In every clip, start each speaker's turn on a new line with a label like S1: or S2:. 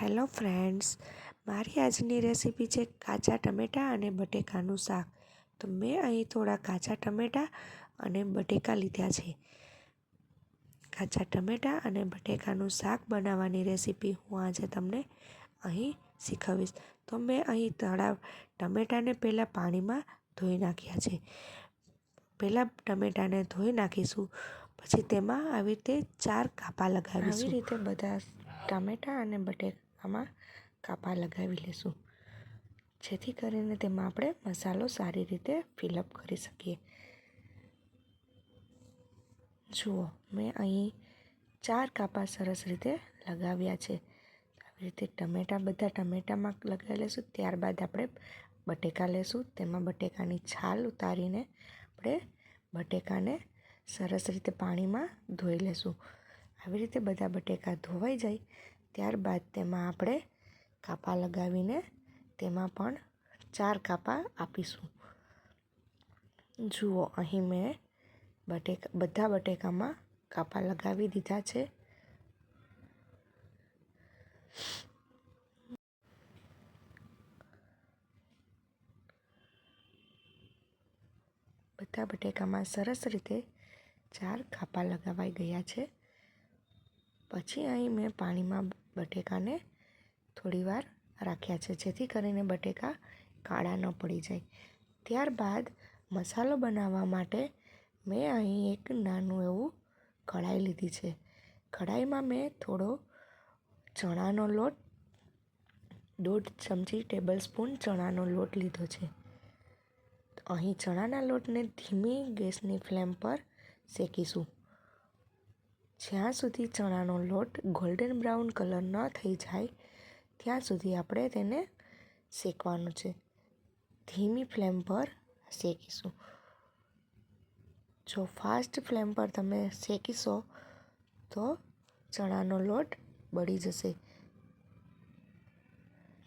S1: Hello friends મારી આજની recipe છે કાચા ટમેટાં અને બટેકાનું શાક. તો મેં અહીં થોડા કાચા ટમેટાં અને બટેકા લીધા છે. કાચા ટમેટાં અને બટેકાનું શાક બનાવવાની રેસીપી હું આજે તમને અહીં શીખવીશ. તો મેં અહીં તળાવ ટમેટાને પહેલાં પાણીમાં ધોઈ નાખ્યા છે. પહેલાં ટમેટાને ધોઈ નાખીશું પછી તેમાં આવી રીતે ચાર કાપા લગાવીશું. આવી રીતે બધા ટામેટાં અને બટેકામાં કાપા લગાવી લઈશું જેથી કરીને તેમાં આપણે મસાલો સારી રીતે ફિલઅપ કરી શકીએ. જુઓ, મેં અહીં ચાર કાપા સરસ રીતે લગાવ્યા છે. આવી રીતે ટમેટાં, બધા ટમેટામાં લગાવી લઈશું ત્યારબાદ આપણે બટેકા લેશું. તેમાં બટેકાની છાલ ઉતારીને આપણે બટેકાને સરસ રીતે પાણીમાં ધોઈ લેશું. આવી રીતે બધા બટેકા ધોવાઈ જાય ત્યારબાદ તેમાં આપણે કાપા લગાવીને તેમાં પણ ચાર કાપા આપીશું. જુઓ, અહીં મેં બટેકા, બધા બટેકામાં કાપા લગાવી દીધા છે. બધા બટેકામાં સરસ રીતે ચાર કાપા લગાવાઈ ગયા છે. પછી અહીં મેં પાણીમાં બટેકાને થોડીવાર રાખ્યા છે, જેથી કરીને બટેકા કાળા ન પડી જાય. ત્યારબાદ મસાલો બનાવવા માટે મેં અહીં એક નાનું એવું કઢાઈ લીધી છે. કઢાઈમાં મેં થોડો ચણાનો લોટ, દોઢ ચમચી ટેબલ સ્પૂન ચણાનો લોટ લીધો છે. અહીં ચણાના લોટને ધીમી ગેસની ફ્લેમ પર શેકીશું. જ્યાં સુધી ચણાનો લોટ ગોલ્ડન બ્રાઉન કલર ન થઈ જાય, ત્યાં સુધી આપણે તેને શેકવાનું છે. ધીમી ફ્લેમ પર શેકીશું. જો ફાસ્ટ ફ્લેમ પર તમે શેકીશો, તો ચણાનો લોટ બળી જશે.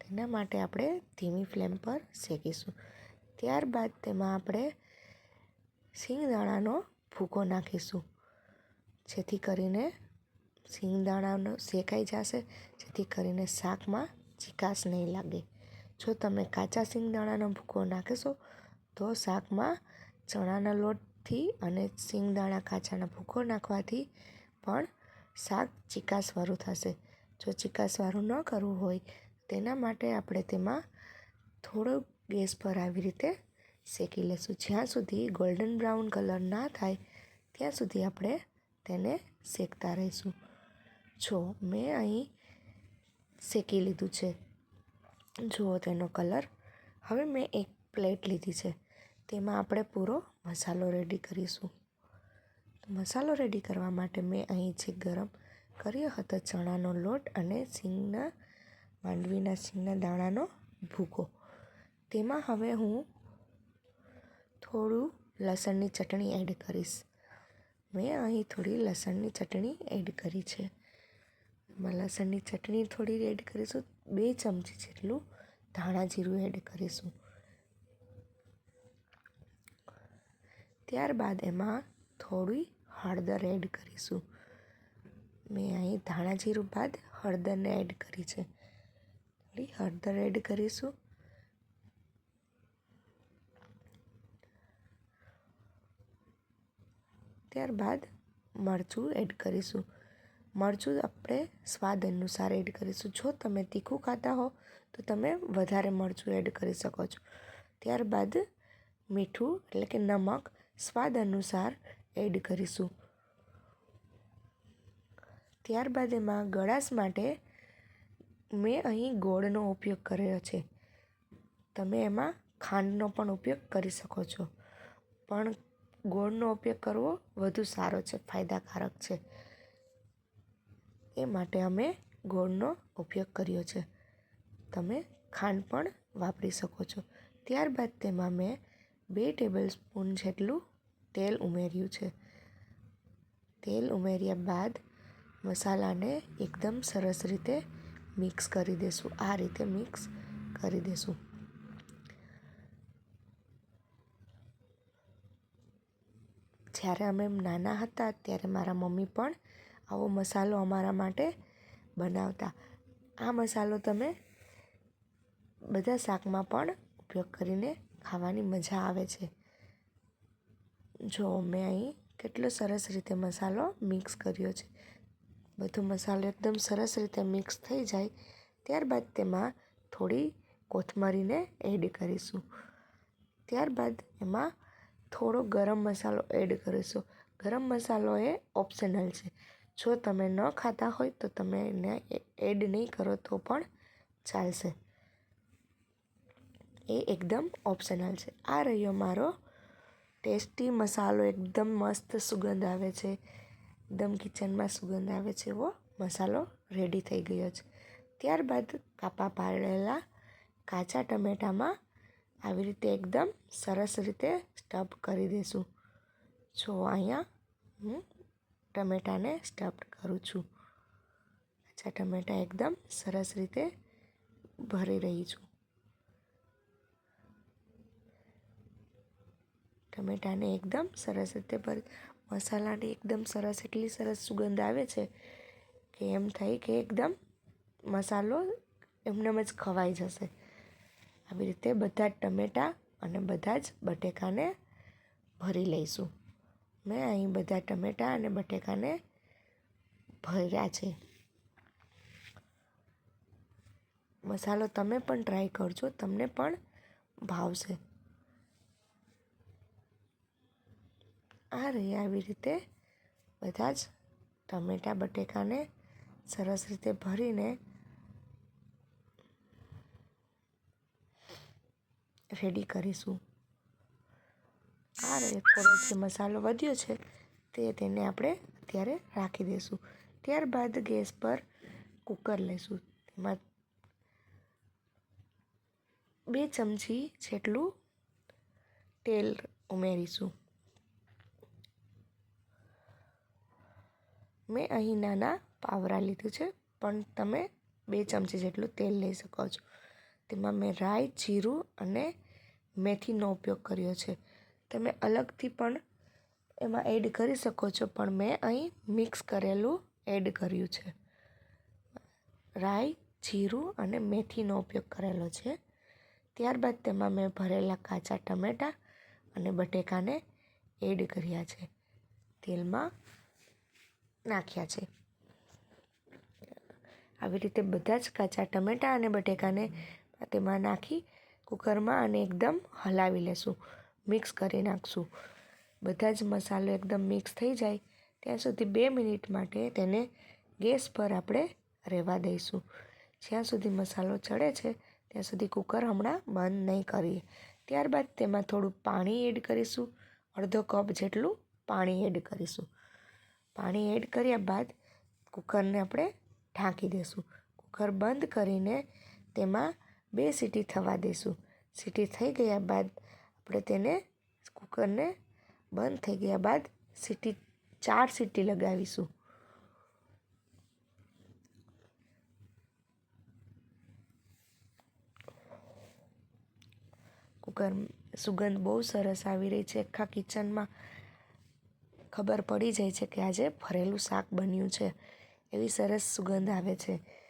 S1: તેના માટે આપણે ધીમી ફ્લેમ પર શેકીશું. ત્યારબાદ તેમાં આપણે સિંગદાણાનો ભૂકો નાખીશું. જેથી કરીને સિંગદાણાનો શેકાઈ જશે, જેથી કરીને શાકમાં ચીકાશ નહીં લાગે. જો તમે કાચા સિંગદાણાનો ભૂકો નાખશો, તો શાકમાં ચણાના લોટથી અને સિંગદાણા કાચાના ભૂકો નાખવાથી પણ શાક ચીકાશવાળું થશે. જો ચીકાશવાળું ન કરવું હોય, તેના માટે આપણે તેમાં થોડો ગેસ પર આવી રીતે શેકી લઈશું જ્યાં સુધી ગોલ્ડન બ્રાઉન કલર ના થાય, ત્યાં સુધી આપણે તેને શેકતા રહીશું. જો, મેં અહીં શેકી લીધું છે. જુઓ તેનો કલર. હવે મેં એક પ્લેટ લીધી છે. તેમાં આપણે પૂરો મસાલો રેડી કરીશું. મસાલો રેડી કરવા માટે મેં અહીં જે ગરમ કર્યો હતો ચણાનો લોટ અને સિંગના, માંડવીના સિંગના દાણાનો ભૂકો. તેમાં હવે હું થોડું લસણની ચટણી એડ કરીશ. મેં અહીં થોડી લસણની ચટણી એડ કરી છે. એમાં લસણની ચટણી થોડી એડ કરીશું, બે ચમચી જેટલું ધાણા જીરું એડ કરીશું. ત્યારબાદ એમાં થોડી હળદર એડ કરીશું. મેં અહીં ધાણા જીરું બાદ હળદરને એડ કરી છે. થોડી હળદર એડ કરીશું. ત્યારબાદ મરચું એડ કરીશું. મરચું આપણે સ્વાદ અનુસાર એડ કરીશું. જો તમે તીખું ખાતા હો, તો તમે વધારે મરચું એડ કરી શકો છો. ત્યારબાદ મીઠું, એટલે કે નમક, સ્વાદ અનુસાર એડ કરીશું. ત્યારબાદ એમાં ગળાશ માટે મેં અહીં ગોળનો ઉપયોગ કર્યો છે. તમે એમાં ખાંડનો પણ ઉપયોગ કરી શકો છો. પણ ગોળનો ઉપયોગ કરવો વધુ સારો છે, ફાયદાકારક છે. એ માટે અમે ગોળનો ઉપયોગ કર્યો છે. તમે ખાંડ પણ વાપરી શકો છો. ત્યારબાદ તેમાં મેં બે ટેબલ સ્પૂન જેટલું તેલ ઉમેર્યું છે. તેલ ઉમેર્યા બાદ મસાલાને એકદમ સરસ રીતે મિક્સ કરી દઈશું આ રીતે મિક્સ કરી દઈશું જ્યારે અમે નાના હતા ત્યારે મારા મમ્મી પણ આવો મસાલો અમારા માટે બનાવતા. આ મસાલો તમે બધા શાકમાં પણ ઉપયોગ કરીને ખાવાની મજા આવે છે. જો મેં અહીં કેટલો સરસ રીતે મસાલો મિક્સ કર્યો છે. બધો મસાલો એકદમ સરસ રીતે મિક્સ થઈ જાય ત્યારબાદ તેમાં થોડી કોથમરીને એડ કરીશું. ત્યારબાદ એમાં થોડો ગરમ મસાલો એડ કરીશું. ગરમ મસાલો એ ઓપ્શનલ છે. જો તમે ન ખાતા હોય તો તમે એને એડ નહીં કરો તો પણ ચાલશે. એ એકદમ ઓપ્શનલ છે. આ રહ્યો મારો ટેસ્ટી મસાલો. એકદમ મસ્ત સુગંધ આવે છે. એકદમ કિચનમાં સુગંધ આવે છે એવો મસાલો રેડી થઈ ગયો છે. ત્યારબાદ કાપા પાડેલા કાચા ટમેટામાં આવી રીતે એકદમ સરસ રીતે સ્ટફ કરી દઈશું જો અહીંયા હું ટમેટાને સ્ટફ કરું છું. અચ્છા, ટમેટા એકદમ સરસ રીતે ભરી રહી છું. ટમેટાને એકદમ સરસ રીતે ભરી, મસાલાની એકદમ સરસ, એટલી સરસ સુગંધ આવે છે કે એમ થાય કે એકદમ મસાલો એમનેમ જ ખવાઈ જશે. આવી રીતે બધા જ ટમેટાં અને બધા જ બટેકાને ભરી લઈશું. મેં અહીં બધા ટમેટાં અને બટેકાને ભર્યા છે. મસાલો તમે પણ ટ્રાય કરજો, તમને પણ ભાવશે. આ રહી આવી રીતે બધા જ ટમેટાં, બટેકાને સરસ રીતે ભરીને રેડી કરીશું. આ થોડો જે મસાલો વધ્યો છે તે તેને આપણે અત્યારે રાખી દઈશું. ત્યારબાદ ગેસ પર કુકર લઈશું. તેમાં બે ચમચી જેટલું તેલ ઉમેરીશું. મેં અહીં નાના પાવરા લીધું છે, પણ તમે બે ચમચી જેટલું તેલ લઈ શકો છો. તેમાં મેં રાઈ, જીરું અને મેથીનો ઉપયોગ કર્યો છે. તમે અલગથી પણ એમાં એડ કરી શકો છો, પણ મેં અહીં મિક્સ કરેલું એડ કર્યું છે. રાઈ, જીરું અને મેથીનો ઉપયોગ કરેલો છે. ત્યારબાદ તેમાં મેં ભરેલા કાચા ટમેટાં અને બટેકાને એડ કર્યા છે. તેલમાં નાખ્યા છે. આવી રીતે બધા જ કાચા ટમેટાં અને બટેકાને તેમાં નાખી કુકરમાં અને એકદમ હલાવી લેશું. મિક્સ કરી નાખશું. બધા જ મસાલો એકદમ મિક્સ થઈ જાય ત્યાં સુધી બે મિનિટ માટે તેને ગેસ પર આપણે રહેવા દઈશું. જ્યાં સુધી મસાલો ચડે છે ત્યાં સુધી કુકર હમણાં બંધ નહીં કરીએ. ત્યારબાદ તેમાં થોડું પાણી એડ કરીશું. અડધો કપ જેટલું પાણી એડ કરીશું. પાણી એડ કર્યા બાદ કુકરને આપણે ઢાંકી દઈશું કુકર બંધ કરીને તેમાં બે સીટી થવા દઈશું સીટી થઈ ગયા બાદ આપણે તેને કુકરને બંધ થઈ ગયા બાદ સીટી, ચાર સીટી લગાવીશું. કુકર સુગંધ બહુ સરસ આવી રહી છે. આખા કિચનમાં ખબર પડી જાય છે કે આજે ભરેલું શાક બન્યું છે. એવી સરસ સુગંધ આવે છે.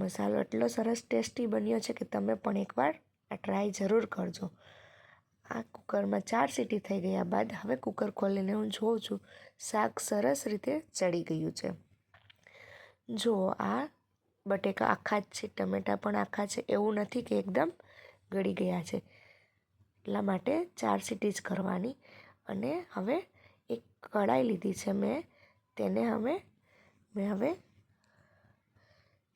S1: મસાલો એટલો સરસ ટેસ્ટી બન્યો છે કે તમે પણ એકવાર આ ટ્રાય જરૂર કરજો. આ કુકરમાં ચાર સીટી થઈ ગયા બાદ હવે કુકર ખોલીને હું જોઉં છું, શાક સરસ રીતે ચડી ગયું છે. જો, આ બટેકા આખા જ છે, ટમેટાં પણ આખા છે, એવું નથી કે એકદમ ગળી ગયા છે. એટલા માટે ચાર સીટી જ કરવાની અને હવે એક કઢાઈ લીધી છે મેં, તેને હવે મેં હવે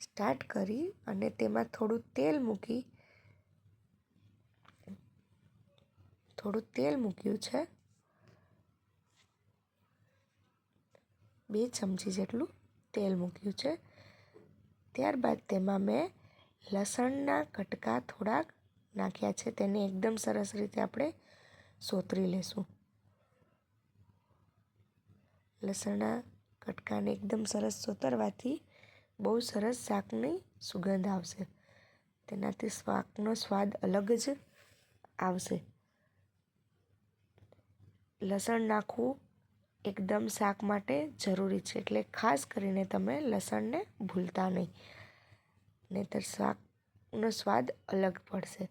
S1: સ્ટાર્ટ કરી અને તેમાં થોડું તેલ મૂકી, થોડું તેલ મૂક્યું છે. બે ચમચી જેટલું તેલ મૂક્યું છે. ત્યારબાદ તેમાં મેં લસણના કટકા થોડાક નાખ્યા છે. તેને એકદમ સરસ રીતે આપણે સોતરી લેશું. લસણના કટકાને એકદમ સરસ સોતરવાથી બહુ સરસ શાકની સુગંધ આવશે. તેનાથી શાકનો સ્વાદ અલગ જ આવશે. લસણ નાખવું એકદમ શાક માટે જરૂરી છે. એટલે ખાસ કરીને તમે લસણને ભૂલતા નહીં. નહીંતર શાકનો સ્વાદ અલગ પડશે.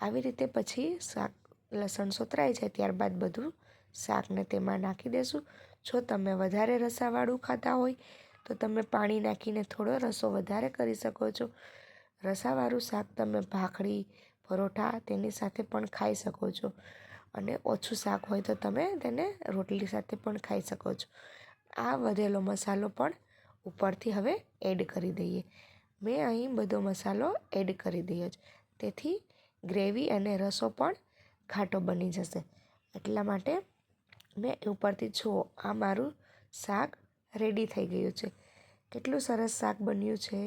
S1: આવી રીતે પછી શાક, લસણ સોતરાઈ જાય ત્યારબાદ બધું શાકને તેમાં નાખી દેશું. જો તમે વધારે રસાવાળું ખાતા હોય તો તમે પાણી નાખીને થોડો રસો વધારે કરી શકો છો. રસાવાળું શાક તમે ભાખરી, પરોઠા તેની સાથે પણ ખાઈ શકો છો. અને ઓછું શાક હોય તો તમે તેને રોટલી સાથે પણ ખાઈ શકો છો. આ વધેલો મસાલો પણ ઉપરથી હવે એડ કરી દઈએ. મેં અહીં બધો મસાલો એડ કરી દઈએ છે. તેથી ગ્રેવી અને રસો પણ ઘાટો બની જશે. એટલા માટે મેં ઉપરથી જુઓ, આ મારું શાક રેડી થઈ ગયું છે. કેટલું સરસ શાક બન્યું છે.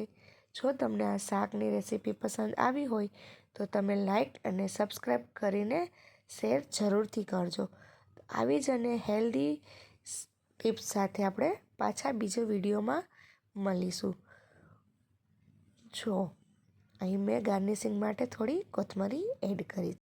S1: જો તમને આ શાકની રેસીપી પસંદ આવી હોય, તો તમે લાઈક અને સબસ્ક્રાઈબ કરીને શેર જરૂરથી કરજો. આવી જ અને હેલ્ધી ટિપ્સ સાથે આપણે પાછા બીજો વિડીયોમાં મળીશું. જો, અહીં મેં ગાર્નિશિંગ માટે થોડી કોથમરી એડ કરી